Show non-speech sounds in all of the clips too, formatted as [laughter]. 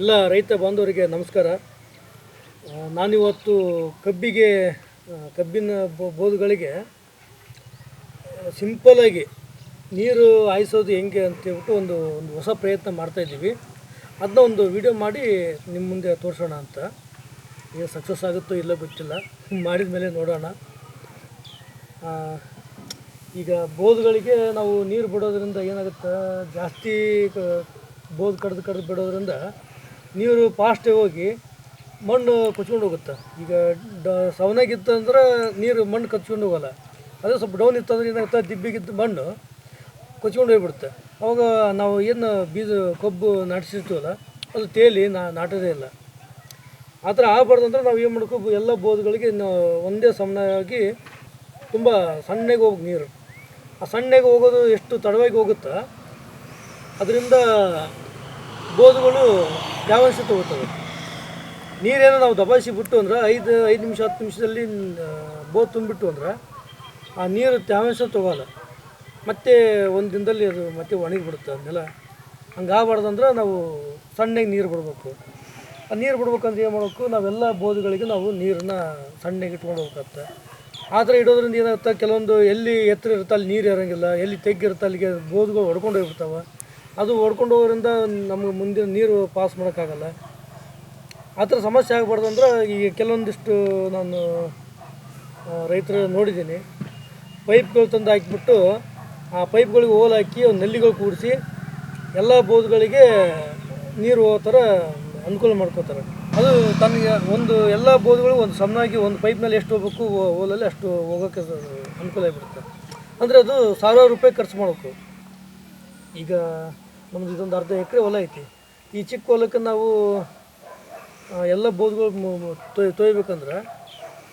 ಎಲ್ಲ ರೈತ ಬಾಂಧವರಿಗೆ ನಮಸ್ಕಾರ. ನಾನಿವತ್ತು ಕಬ್ಬಿಗೆ ಕಬ್ಬಿನ ಬೋದುಗಳಿಗೆ ಸಿಂಪಲಾಗಿ ನೀರು ಹಾಯಿಸೋದು ಹೆಂಗೆ ಅಂತೇಳ್ಬಿಟ್ಟು ಒಂದು ಒಂದು ಹೊಸ ಪ್ರಯತ್ನ ಮಾಡ್ತಾಯಿದ್ದೀವಿ ಅದನ್ನ ಒಂದು ವಿಡಿಯೋ ಮಾಡಿ ನಿಮ್ಮ ಮುಂದೆ ತೋರಿಸೋಣ ಅಂತ. ಈಗ ಸಕ್ಸಸ್ ಆಗುತ್ತೋ ಇಲ್ಲೋ ಗೊತ್ತಿಲ್ಲ. [laughs] ಮಾಡಿದ ಮೇಲೆ ನೋಡೋಣ. ಈಗ ಬೋದುಗಳಿಗೆ ನಾವು ನೀರು ಬಿಡೋದ್ರಿಂದ ಏನಾಗುತ್ತೆ? ಜಾಸ್ತಿ ಬೋದ್ ಕಡ್ದು ಕಡ್ದು ಬಿಡೋದ್ರಿಂದ ನೀರು ಫಾಸ್ಟ್ ಹೋಗಿ ಮಣ್ಣು ಕೊಚ್ಕೊಂಡು ಹೋಗುತ್ತೆ. ಈಗ ಡ ಸವನಾಗಿತ್ತಂದ್ರೆ ನೀರು ಮಣ್ಣು ಕಚ್ಕೊಂಡು ಹೋಗಲ್ಲ. ಅದೇ ಸ್ವಲ್ಪ ಡೌನ್ ಇತ್ತು ಇತ್ತಂದ್ರೆ ಏನಾಗುತ್ತೆ? ದಿಬ್ಬಿಗಿದ್ದ ಮಣ್ಣು ಕೊಚ್ಕೊಂಡು ಹೋಗ್ಬಿಡುತ್ತೆ. ಅವಾಗ ನಾವು ಏನು ಬೀಜ, ಕಬ್ಬು ನಾಟಿಸಿರ್ತೀವಲ್ಲ, ಅದು ತೇಲಿ ನಾ, ನಾಟೋದೇ ಇಲ್ಲ. ಆ ಥರ ಆಗಬಾರ್ದು ಅಂದ್ರೆ ನಾವು ಏನು ಮಾಡ್ಕೋ ಎಲ್ಲ ಬೋದ್ಗಳಿಗೆ ಒಂದೇ ಸಮನಾಗಿ ತುಂಬ ಸಣ್ಣಗೆ ಹೋಗಿ ನೀರು. ಆ ಸಣ್ಣಗೆ ಹೋಗೋದು ಎಷ್ಟು ತಡವಾಗಿ ಹೋಗುತ್ತೋ? ಅದರಿಂದ ಬೋದುಗಳು ಸಹ ತಗೋತವೆ? ನೀರೇನೋ ನಾವು ದಬಾಯಿಸಿ ಬಿಟ್ಟು ಅಂದ್ರೆ ಐದು ಐದು ನಿಮಿಷ, ಹತ್ತು ನಿಮಿಷದಲ್ಲಿ ಬೋ ತುಂಬಿಟ್ಟು ಅಂದ್ರೆ ಆ ನೀರು ತ್ಯಾವಂಶ ತಗೋಲ್ಲ. ಮತ್ತೆ ಒಂದು ದಿನದಲ್ಲಿ ಅದು ಮತ್ತೆ ಒಣಗಿ ಬಿಡುತ್ತೆ ಅದನ್ನೆಲ್ಲ. ಹಂಗೆ ಆಗಬಾರ್ದಂದ್ರೆ ನಾವು ಸಣ್ಣಗೆ ನೀರು ಬಿಡ್ಬೇಕು. ಆ ನೀರು ಬಿಡ್ಬೇಕಂದ್ರೆ ಏನು ಮಾಡಬೇಕು? ನಾವೆಲ್ಲ ಬೋದುಗಳಿಗೆ ನಾವು ನೀರನ್ನ ಸಣ್ಣಗೆ ಇಟ್ಕೊಂಡು ಹೋಗ್ಬೇಕಾಗ್ತದೆ ಆ ಥರ ಇಡೋದ್ರಿಂದ ಏನಾಗುತ್ತೆ? ಕೆಲವೊಂದು ಎಲ್ಲಿ ಎತ್ತರ ಇರುತ್ತೆ ಅಲ್ಲಿ ನೀರು ಇರೋಂಗಿಲ್ಲ, ಎಲ್ಲಿ ತೆಗ್ಗಿರುತ್ತೆ ಅಲ್ಲಿಗೆ ಬೋದುಗಳು ಹೊಡ್ಕೊಂಡು ಹೋಗ್ಬಿಡ್ತಾವೆ. ಅದು ಹೊಡ್ಕೊಂಡು ಹೋಗೋದ್ರಿಂದ ನಮಗೆ ಮುಂದೆ ನೀರು ಪಾಸ್ ಮಾಡೋಕ್ಕಾಗಲ್ಲ. ಆ ಥರ ಸಮಸ್ಯೆ ಆಗಬಾರ್ದು ಅಂದ್ರೆ ಈಗ ಕೆಲವೊಂದಿಷ್ಟು ನಾನು ರೈತರು ನೋಡಿದ್ದೀನಿ. ಪೈಪ್ಗಳು ತಂದು ಹಾಕಿಬಿಟ್ಟು ಆ ಪೈಪ್ಗಳಿಗೆ ಹೋಲ್ ಹಾಕಿ ಒಂದು ನಲ್ಲಿಗಳು ಕೂಡಿಸಿ ಎಲ್ಲ ಬೋದ್ಗಳಿಗೆ ನೀರು ಹೋಗೋ ಥರ ಅನುಕೂಲ ಮಾಡ್ಕೋತಾರೆ. ಅದು ತನಗೆ ಒಂದು ಎಲ್ಲ ಬೋದ್ಗಳು ಒಂದು ಸಮನಾಗಿ ಒಂದು ಪೈಪ್ನಲ್ಲಿ ಎಷ್ಟು ಹೋಗ್ಬೇಕು ಹೋಲಲ್ಲಿ ಅಷ್ಟು ಹೋಗೋಕ್ಕೆ ಅನುಕೂಲ ಆಗಿಬಿಡುತ್ತೆ. ಅಂದರೆ ಅದು ಸಾವಿರಾರು ರೂಪಾಯಿ ಖರ್ಚು ಮಾಡಬೇಕು. ಈಗ ನಮ್ದು ಇದೊಂದು ಅರ್ಧ ಎಕರೆ ಹೊಲ ಐತಿ. ಈ ಚಿಕ್ಕ ಹೊಲಕ್ಕೆ ನಾವು ಎಲ್ಲ ಬೋದ್ಗಳು ತೊಯ್ ತೊಯ್ಬೇಕಂದ್ರೆ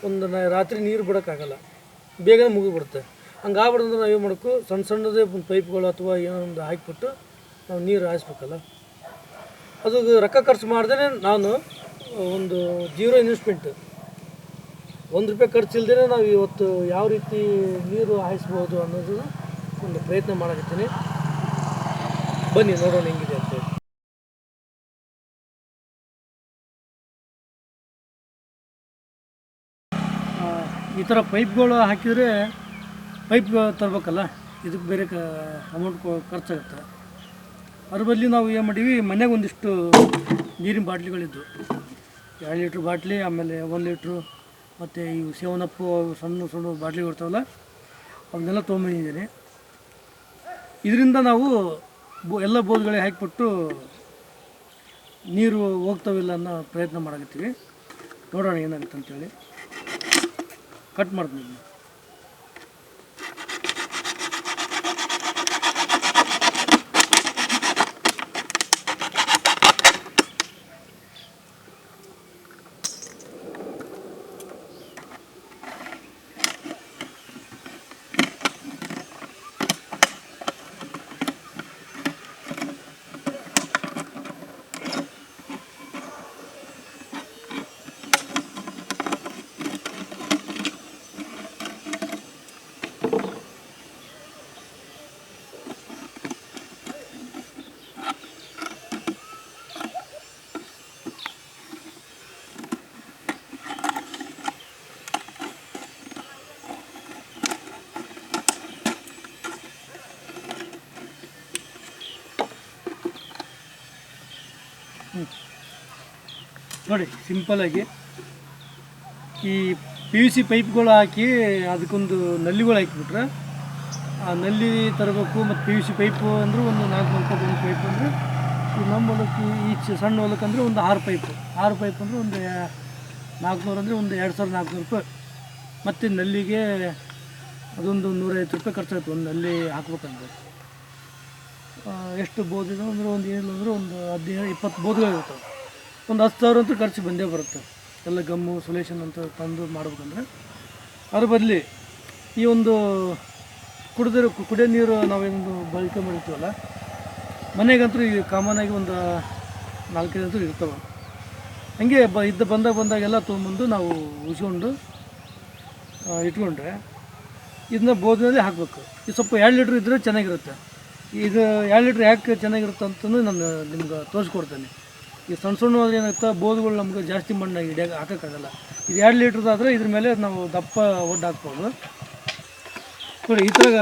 ಒಂದು ನಾ, ರಾತ್ರಿ ನೀರು ಬಿಡೋಕ್ಕಾಗಲ್ಲ. ಬೇಗನೆ ಮುಗಿಬಿಡುತ್ತೆ ಹಂಗೆ ಆಗ್ಬಿಡ್ದಂದ್ರೆ ನಾವು ಏನು ಮಾಡಬೇಕು? ಸಣ್ಣ ಸಣ್ಣದೇ ಪೈಪ್ಗಳು ಅಥವಾ ಏನೋ ಒಂದು ಹಾಕಿಬಿಟ್ಟು ನಾವು ನೀರು ಹಾಯಿಸ್ಬೇಕಲ್ಲ. ಅದು ರೊಕ್ಕ ಖರ್ಚು ಮಾಡ್ದೇ ನಾನು ಒಂದು ಜೀರೋ ಇನ್ವೆಸ್ಟ್ಮೆಂಟ್. ಒಂದು ರೂಪಾಯಿ ಖರ್ಚಿಲ್ದೇ ನಾವು ಇವತ್ತು ಯಾವ ರೀತಿ ನೀರು ಹಾಯಿಸ್ಬೋದು ಅನ್ನೋದನ್ನು ಒಂದು ಪ್ರಯತ್ನ ಮಾಡಕತ್ತೀನಿ. ಬನ್ನಿ ನೋಡೋಣ ಹೆಂಗಿದೆ ಅಂತೇಳಿ ಆ, ಈ ಥರ ಪೈಪ್ಗಳು ಹಾಕಿದರೆ ಪೈಪ್ ತರಬೇಕಲ್ಲ ಇದಕ್ಕೆ ಬೇರೆ ಕ ಅಮೌಂಟ್ ಖರ್ಚಾಗುತ್ತೆ. ಅದ್ರ ಬದಲು ನಾವು ಏನು ಮಾಡೀವಿ ಮನೆಗೆ ಒಂದಿಷ್ಟು ನೀರಿನ ಬಾಟ್ಲಿಗಳಿದ್ದು ಎರಡು ಲೀಟ್ರ್ ಬಾಟ್ಲಿ ಆಮೇಲೆ ಒಂದು ಲೀಟ್ರು ಮತ್ತು ಇವು ಸೇವನಪ್ಪು ಸಣ್ಣ ಸಣ್ಣ ಬಾಟ್ಲಿ ಇರ್ತಾವಲ್ಲ ಅವನ್ನೆಲ್ಲ ತೊಗೊಂಬಂದಿದ್ದೀನಿ ಇದರಿಂದ ನಾವು ಎಲ್ಲ ಬೋದ್ಗಳಿಗೆ ಹಾಕಿಬಿಟ್ಟು ನೀರು ಹೋಗ್ತಾವಿಲ್ಲ ಅನ್ನೋ ಪ್ರಯತ್ನ ಮಾಡಕತ್ತೀವಿ. ನೋಡೋಣ ಏನಾಗುತ್ತೆ ಅಂತೇಳಿ ಕಟ್ ಮಾಡ್ತೀನಿ. ನೋಡಿ ಸಿಂಪಲಾಗಿ ಈ ಪಿ ಯು ಸಿ ಪೈಪ್ಗಳು ಹಾಕಿ ಅದಕ್ಕೊಂದು ನಲ್ಲಿಗಳು ಹಾಕಿಬಿಟ್ರೆ, ಆ ನಲ್ಲಿ ತರಬೇಕು ಮತ್ತು ಪಿ ಯು ಸಿ ಪೈಪು ಅಂದರೆ ಒಂದು ನಾಲ್ಕು ರೂಪಾಯಿ ಒಂದು ಪೈಪ್ ಅಂದರೆ, ಈ ನಮ್ಮ ಹೊಲಕ್ಕೆ ಈ ಸಣ್ಣ ಹೊಲಕ್ಕೆ ಅಂದರೆ ಒಂದು ಆರು ಪೈಪು ಆರು ಪೈಪ್ ಅಂದರೆ ಒಂದು ನಾಲ್ಕುನೂರು ಅಂದರೆ ಒಂದು ಎರಡು ಸಾವಿರದ ನಾಲ್ಕುನೂರು ರೂಪಾಯಿ. ಮತ್ತು ನಲ್ಲಿಗೆ ಅದೊಂದು ನೂರೈವತ್ತು ರೂಪಾಯಿ ಖರ್ಚಾಯ್ತು, ಒಂದು ನಲ್ಲಿ ಹಾಕ್ಬೇಕಂದ್ರೆ. ಎಷ್ಟು ಬೋದಿದೆ ಅಂದರೆ ಒಂದು ಏನಿಲ್ಲ ಅಂದರೆ ಒಂದು ಹದಿನೈದು, ಇಪ್ಪತ್ತು ಬೋದ್ಗಳಿರ್ತವೆ ಒಂದು ಹತ್ತು ಸಾವಿರ ಅಂತೂ ಖರ್ಚು ಬಂದೇ ಬರುತ್ತೆ. ಎಲ್ಲ ಗಮ್ಮು ಸೊಲ್ಯೂಷನ್ ಅಂತ ತಂದು ಮಾಡ್ಬೇಕಂದ್ರೆ. ಅದ್ರ ಬದಲಿ ಈ ಒಂದು ಕುಡಿದಿರೋ ಕುಡಿಯೋ ನೀರು ನಾವೇನು ಬಳಕೆ ಮಾಡಿರ್ತೀವಲ್ಲ ಮನೆಗಂತೂ ಈಗ ಆಗಿ ಒಂದು ನಾಲ್ಕೈದು ಅಂತೂ ಇರ್ತವೆ. ಹಂಗೆ ಬ ಇದ್ದ ಬಂದಾಗ ಬಂದಾಗೆಲ್ಲ ತೊಗೊಂಬಂದು ನಾವು ಉಸ್ಕೊಂಡು ಆ, ಇಟ್ಕೊಂಡ್ರೆ ಇದನ್ನ ಬೋಧನೆಯಲ್ಲಿ ಹಾಕಬೇಕು. ಇದು ಸ್ವಲ್ಪ ಎರಡು ಲೀಟ್ರ್ ಇದ್ದರೆ ಚೆನ್ನಾಗಿರುತ್ತೆ. ಈಗ ಎರಡು ಲೀಟ್ರ್ ಯಾಕೆ ಚೆನ್ನಾಗಿರುತ್ತೆ ಅಂತಲೂ ನಾನು ನಿಮ್ಗೆ ತೋರಿಸ್ಕೊಡ್ತೇನೆ ಈ ಸಣ್ಣ ಸಣ್ಣ ಆದ್ರೆ ಏನಾಗುತ್ತೆ? ಬೋಧಗಳು ನಮ್ಗೆ ಜಾಸ್ತಿ ಮಣ್ಣು ಹಿಡಿಯೋಕೆ ಹಾಕೋಕ್ಕಾಗಲ್ಲ. ಇದು ಎರಡು ಲೀಟ್ರದಾದರೆ ಇದ್ರ ಮೇಲೆ ನಾವು ದಪ್ಪ ಒಡ್ಡು ಹಾಕ್ಬೋದು. ನೋಡಿ, ಈ ಥರ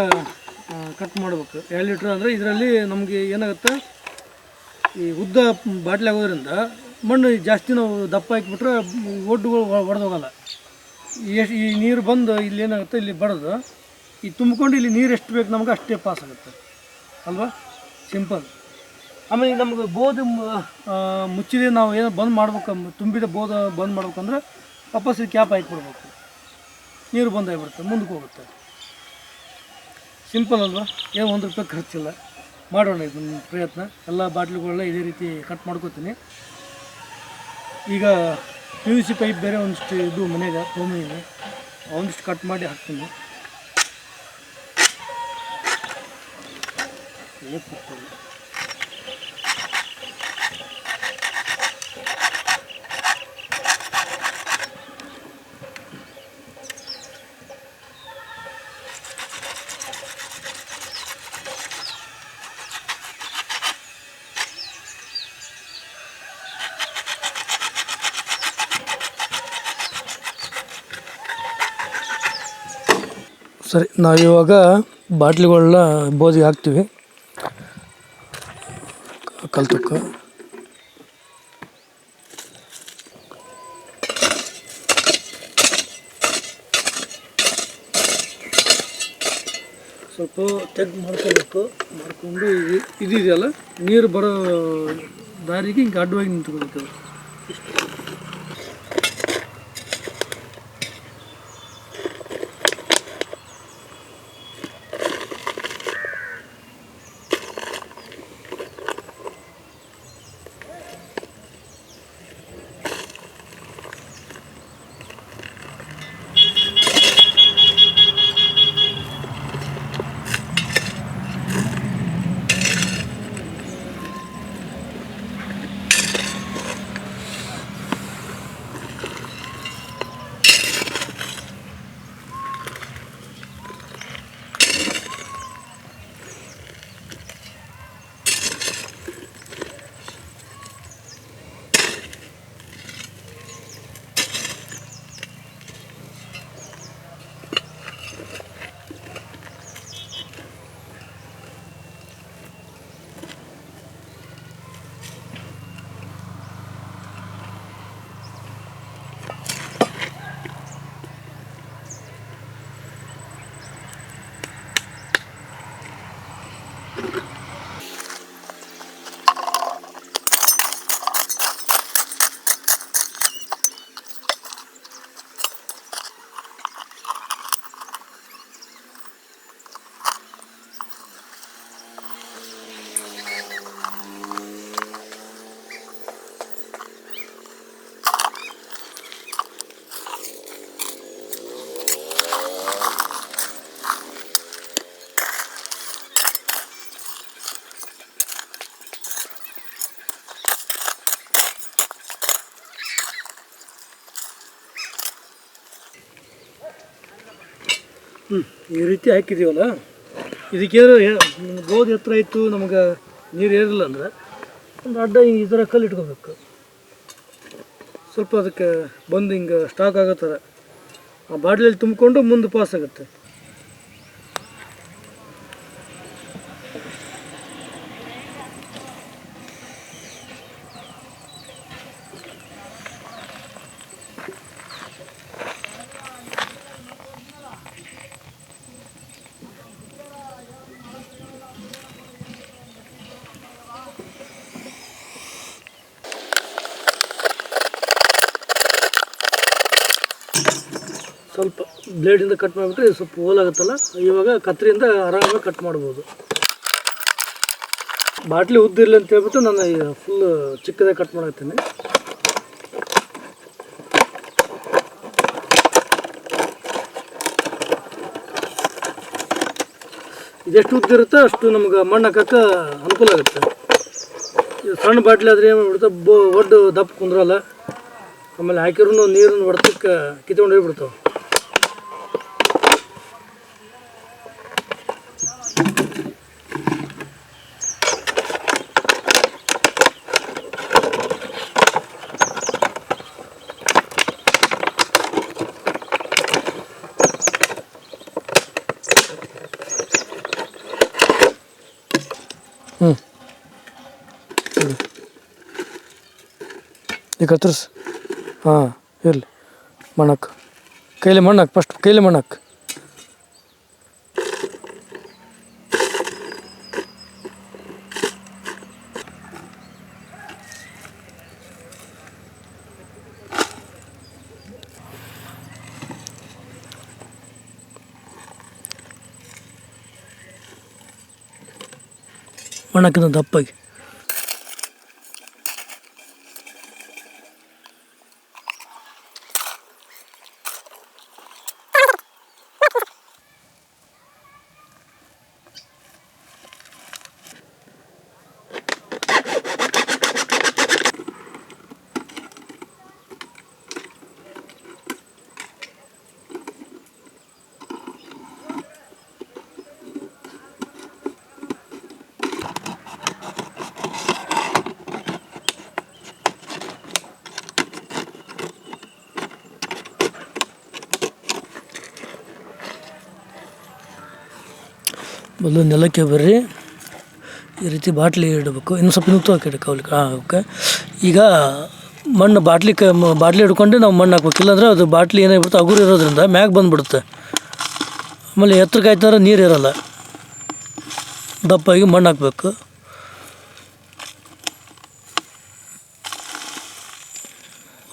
ಕಟ್ ಮಾಡ್ಬೇಕು. ಎರಡು ಲೀಟ್ರ್ ಅಂದರೆ ಇದರಲ್ಲಿ ನಮಗೆ ಏನಾಗುತ್ತೆ? ಈ ಉದ್ದ ಬಾಟ್ಲಿ ಆಗೋದ್ರಿಂದ ಮಣ್ಣು ಜಾಸ್ತಿ ನಾವು ದಪ್ಪ ಹಾಕಿಬಿಟ್ರೆ ಒಡ್ಡುಗಳು ಒಡೆದೋಗಲ್ಲ. ಎಷ್ಟು, ಈ ನೀರು ಬಂದು ಇಲ್ಲಿ ಏನಾಗುತ್ತೆ? ಇಲ್ಲಿ ಬಡದು. ಈ ತುಂಬಿಕೊಂಡು ಇಲ್ಲಿ ನೀರು ಎಷ್ಟು ಬೇಕು ನಮ್ಗೆ ಅಷ್ಟೇ ಪಾಸ್ ಆಗುತ್ತೆ. ಅಲ್ವಾ? ಸಿಂಪಲ್. ಆಮೇಲೆ ನಮ್ಗೆ ಬೋಧ್ ಮುಚ್ಚಿದೆ, ನಾವು ಏನೋ ಬಂದ್ ಮಾಡ್ಬೇಕು ತುಂಬಿದ ಬೋಧ ಬಂದ್ ಮಾಡ್ಬೇಕಂದ್ರೆ ವಾಪಸ್ ಕ್ಯಾಪ್ ಹಾಕಿಬಿಡ್ಬೇಕು. ನೀರು ಬಂದಾಗಿಬಿಡುತ್ತೆ ಮುಂದಕ್ಕೆ ಹೋಗುತ್ತೆ. ಸಿಂಪಲ್ ಅಲ್ವಾ? ಏನು ಒಂದು ರೂಪಾಯಿ ಖರ್ಚಿಲ್ಲ. ಮಾಡೋಣ ಇದು ಪ್ರಯತ್ನ. ಎಲ್ಲ ಬಾಟ್ಲುಗಳೆಲ್ಲ ಇದೇ ರೀತಿ ಕಟ್ ಮಾಡ್ಕೋತೀನಿ. ಈಗ ಪಿ ಯು ಸಿ ಪೈಪ್ ಬೇರೆ ಒಂದಿಷ್ಟು ಇದು ಮನೆಗೆ ತೊಗೊಂಡಿದ್ದೀನಿ ಒಂದಿಷ್ಟು ಕಟ್ ಮಾಡಿ ಹಾಕ್ತೀನಿ. ಸರಿ, ನಾವಿವಾಗ ಬಾಟ್ಲಿಗಳನ್ನ ಬೋದಿಗೆ ಹಾಕ್ತೀವಿ. ಕಲ್ತುಕ್ಕ ಸ್ವಲ್ಪ ತೆಗ್ದು ಮಾಡ್ಕೋಬೇಕು. ಮಾಡ್ಕೊಂಡು ಇದು ಇದಿದೆಯಲ್ಲ, ನೀರು ಬರೋ ದಾರಿಗೆ ಹಿಂಗೆ ಅಡ್ಡವಾಗಿ ನಿಂತ್ಕೋಬೇಕು. ಹ್ಞೂ ಈ ರೀತಿ ಹಾಕಿದೀವಲ್ಲ? ಇದಕ್ಕೆ ಗೋಧಿ ಹತ್ರ ಇತ್ತು, ನಮಗೆ ನೀರು ಏರಿಲ್ಲ ಅಂದ್ರೆ ಒಂದು ಅಡ್ಡ ಹಿಂಗೆ ಈ ಥರ ಕಲ್ಲು ಇಟ್ಕೋಬೇಕು ಸ್ವಲ್ಪ ಅದಕ್ಕೆ ಬಂದು ಹಿಂಗೆ ಸ್ಟಾಕ್ ಆಗೋ ಥರ. ಆ ಬಾಟ್ಲಲ್ಲಿ ತುಂಬಿಕೊಂಡು ಮುಂದೆ ಪಾಸ್ ಆಗುತ್ತೆ ಸ್ವಲ್ಪ ಬ್ಲೇಡಿಂದ ಕಟ್ ಮಾಡಿಬಿಟ್ರೆ ಸ್ವಲ್ಪ ಹೋಲಾಗುತ್ತಲ್ಲ ಇವಾಗ ಕತ್ತರಿಯಿಂದ ಆರಾಮಾಗಿ ಕಟ್ ಮಾಡ್ಬೋದು. ಬಾಟ್ಲಿ ಉದ್ದಿರಲಿ ಅಂತ ಹೇಳ್ಬಿಟ್ಟು ನಾನು ಫುಲ್ ಚಿಕ್ಕದಾಗಿ ಕಟ್ ಮಾಡತ್ತೀನಿ ಇದೆಷ್ಟು ಉದ್ದಿರುತ್ತೋ ಅಷ್ಟು ನಮ್ಗೆ ಮಣ್ಣು ಹಾಕಕ್ಕೆ ಅನುಕೂಲ ಆಗುತ್ತೆ. ಸಣ್ಣ ಬಾಟ್ಲಿ ಆದರೆ ಏನು ಮಾಡ್ಬಿಡ್ತಾವೆ? ಬೊಡ್ಡು ದಪ್ಪ ಕುಂದ್ರಲ್ಲ. ಆಮೇಲೆ ಹಾಕಿರೂ ನೀರನ್ನು ಹೊಡ್ತಕ್ಕೆ ಕಿತ್ಕೊಂಡು ಹೋಗ್ಬಿಡ್ತಾವೆ. ಈಗ ಕತ್ತರಿಸ್ ಹಾಂ ಇರಲಿ ಮಣ್ಣಕ್ಕೆ ಕೈಲಿ ಮಣ್ಣಾಕ್ ಫಸ್ಟ್ ಕೈಲಿ ಮಣ್ಣಾಕ್ ಮಣ್ಣಕ್ಕಿಂತ ದಪ್ಪಾಗಿ ಮೊದಲು ನೆಲಕ್ಕೆ ಬರ್ರಿ. ಈ ರೀತಿ ಬಾಟ್ಲಿ ಇಡಬೇಕು. ಇನ್ನು ಸ್ವಲ್ಪ ನುತ್ತು ಹಾಕಿಡಕ್ಕೆ ಅವ್ಲಿಕ್ಕೆ ಹಾಂ ಓಕೆ. ಈಗ ಮಣ್ಣು ಬಾಟ್ಲಿ ಕ ಬಾಟ್ಲಿ ಹಿಡ್ಕೊಂಡು ನಾವು ಮಣ್ಣು ಹಾಕ್ಬೇಕು. ಇಲ್ಲಾಂದ್ರೆ ಅದು ಬಾಟ್ಲಿ ಏನಾಗ್ಬಿಡುತ್ತೆ ಹಗುರು ಇರೋದ್ರಿಂದ ಮ್ಯಾಗ ಬಂದುಬಿಡುತ್ತೆ. ಆಮೇಲೆ ಎತ್ತರಕ್ಕೆ ಆಯ್ತಂದ್ರೆ ನೀರು ಇರೋಲ್ಲ. ದಪ್ಪಾಗಿ ಮಣ್ಣು ಹಾಕ್ಬೇಕು.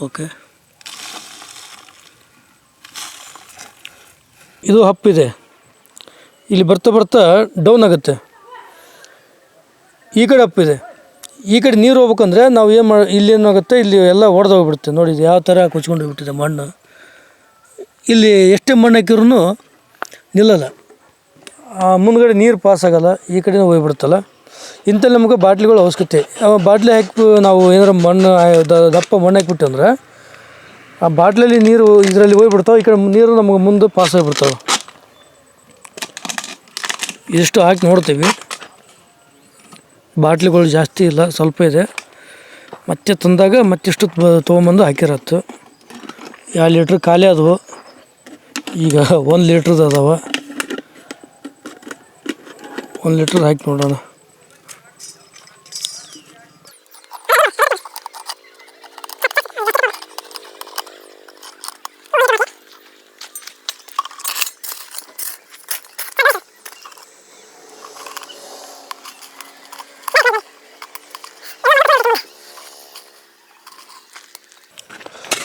ಓಕೆ. ಇದು ಹಪ್ಪಿದೆ. ಇಲ್ಲಿ ಬರ್ತಾ ಬರ್ತಾ ಡೌನ್ ಆಗುತ್ತೆ. ಈ ಕಡೆ ಅಪ್ಪಿದೆ ಈ ಕಡೆ ನೀರು ಹೋಗ್ಬೇಕಂದ್ರೆ ನಾವು ಏನು ಮಾಡಿ, ಇಲ್ಲಿ ಏನಾಗುತ್ತೆ ಇಲ್ಲಿ ಎಲ್ಲ ಒಡೆದೋಗ್ಬಿಡುತ್ತೆ ನೋಡಿ ಇದು ಯಾವ ಥರ ಕೊಚ್ಕೊಂಡು ಹೋಗ್ಬಿಟ್ಟಿದೆ ಮಣ್ಣು. ಇಲ್ಲಿ ಎಷ್ಟೇ ಮಣ್ಣು ಹಾಕಿರೂ ನಿಲ್ಲಲ್ಲ. ಆ ಮುಂದ್ಗಡೆ ನೀರು ಪಾಸ್ ಆಗೋಲ್ಲ. ಈ ಕಡೆನೂ ಹೋಗ್ಬಿಡುತ್ತಲ್ಲ. ಇಂಥಲ್ಲಿ ನಮಗೆ ಬಾಟ್ಲಿಗಳು ಅವಶ್ಯಕತೆ. ಬಾಟ್ಲಿ ಹಾಕಿ ನಾವು ಏನಾರು ಮಣ್ಣು ದಪ್ಪ ಮಣ್ಣು ಹಾಕ್ಬಿಟ್ಟು ಅಂದ್ರೆ ಆ ಬಾಟ್ಲಲ್ಲಿ ನೀರು ಇದರಲ್ಲಿ ಹೋಗ್ಬಿಡ್ತಾವೆ. ಈ ಕಡೆ ನೀರು ನಮಗೆ ಮುಂದೆ ಪಾಸ್ ಆಗಿಬಿಡ್ತಾವೆ. ಇಷ್ಟು ಹಾಕಿ ನೋಡ್ತೀವಿ. ಬಾಟ್ಲಿಗಳು ಜಾಸ್ತಿ ಇಲ್ಲ, ಸ್ವಲ್ಪ ಇದೆ. ಮತ್ತೆ ತಂದಾಗ ಮತ್ತಿಷ್ಟು ತೊಗೊಂಬಂದು ಹಾಕಿರತ್ತು ಎರಡು ಲೀಟ್ರ್ ಖಾಲಿ ಆದವು. ಈಗ ಒಂದು ಲೀಟ್ರದ್ದು ಅದಾವ. ಒಂದು ಲೀಟ್ರ್ ಹಾಕಿ ನೋಡೋಣ.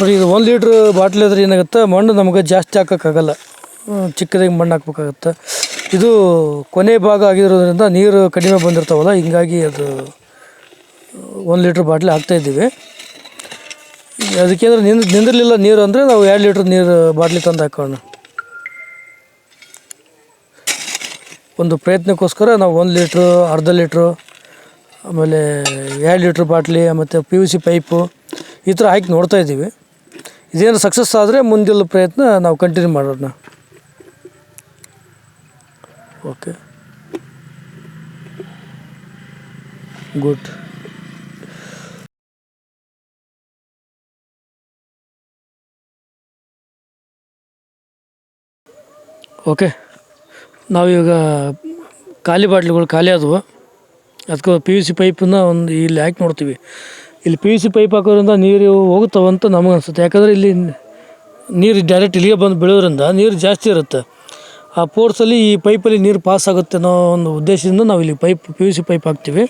ನೋಡಿ ಇದು ಒಂದು ಲೀಟ್ರ್ ಬಾಟ್ಲಿ ಇದ್ರೆ ಏನಾಗುತ್ತೆ? ಮಣ್ಣು ನಮಗೆ ಜಾಸ್ತಿ ಹಾಕೋಕ್ಕಾಗಲ್ಲ. ಚಿಕ್ಕದಾಗಿ ಮಣ್ಣು ಹಾಕ್ಬೇಕಾಗತ್ತೆ. ಇದು ಕೊನೆ ಭಾಗ ಆಗಿರೋದ್ರಿಂದ ನೀರು ಕಡಿಮೆ ಬಂದಿರ್ತಾವಲ್ಲ, ಹಿಂಗಾಗಿ ಅದು ಒಂದು ಲೀಟ್ರ್ ಬಾಟ್ಲಿ ಹಾಕ್ತಾಯಿದ್ದೀವಿ ಅದಕ್ಕೇಂದ್ರೆ ನಿಂದ, ನಿಂದಿರಲಿಲ್ಲ ನೀರು ಅಂದರೆ ನಾವು ಎರಡು ಲೀಟ್ರ್ ನೀರು ಬಾಟ್ಲಿ ತಂದು ಹಾಕೋಣ. ಒಂದು ಪ್ರಯತ್ನಕ್ಕೋಸ್ಕರ ನಾವು ಒಂದು ಲೀಟ್ರು, ಅರ್ಧ ಲೀಟ್ರು, ಆಮೇಲೆ ಎರಡು ಲೀಟ್ರ್ ಬಾಟ್ಲಿ, ಮತ್ತು ಪಿ ಯು ಸಿ ಪೈಪು ಈ ಥರ ಹಾಕಿ ನೋಡ್ತಾ ಇದ್ದೀವಿ. ಇದೇನು ಸಕ್ಸಸ್ ಆದರೆ ಮುಂದಿಲ್ಲ ಪ್ರಯತ್ನ ನಾವು ಕಂಟಿನ್ಯೂ ಮಾಡೋಣ. ಓಕೆ ಗುಡ್ ಓಕೆ ನಾವೀಗ ಖಾಲಿ ಬಾಟ್ಲಿಗಳು ಖಾಲಿ ಆದವು. ಅದಕ್ಕೆ ಪಿ ಯು ಸಿ ಪೈಪನ್ನ ಒಂದು ಇಲ್ಲಿ ಹಾಕಿ ನೋಡ್ತೀವಿ. ಇಲ್ಲಿ ಪಿ ಯು ಸಿ ಪೈಪ್ ಹಾಕೋದ್ರಿಂದ ನೀರು ಹೋಗುತ್ತವಂತ ನಮಗೆ ಅನ್ಸುತ್ತೆ. ಯಾಕಂದರೆ ಇಲ್ಲಿ ನೀರು ಡೈರೆಕ್ಟ್ ಇಲ್ಲಿಗೆ ಬಂದು ಬೀಳೋದ್ರಿಂದ ನೀರು ಜಾಸ್ತಿ ಇರುತ್ತೆ. ಆ ಪೋರ್ಸಲ್ಲಿ ಈ ಪೈಪಲ್ಲಿ ನೀರು ಪಾಸ್ ಆಗುತ್ತೆ ಅನ್ನೋ ಒಂದು ಉದ್ದೇಶದಿಂದ ನಾವು ಇಲ್ಲಿ pipe P U C pipe ಹಾಕ್ತೀವಿ.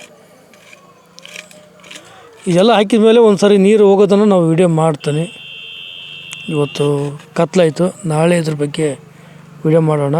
ಇದೆಲ್ಲ ಹಾಕಿದ ಮೇಲೆ ಒಂದು ಸಾರಿ ನೀರು ಹೋಗೋದನ್ನು ನಾವು ವಿಡಿಯೋ ಮಾಡ್ತೀನಿ. ಇವತ್ತು ಕತ್ಲಾಯಿತು. ನಾಳೆ ಇದ್ರ ಬಗ್ಗೆ ವಿಡಿಯೋ ಮಾಡೋಣ.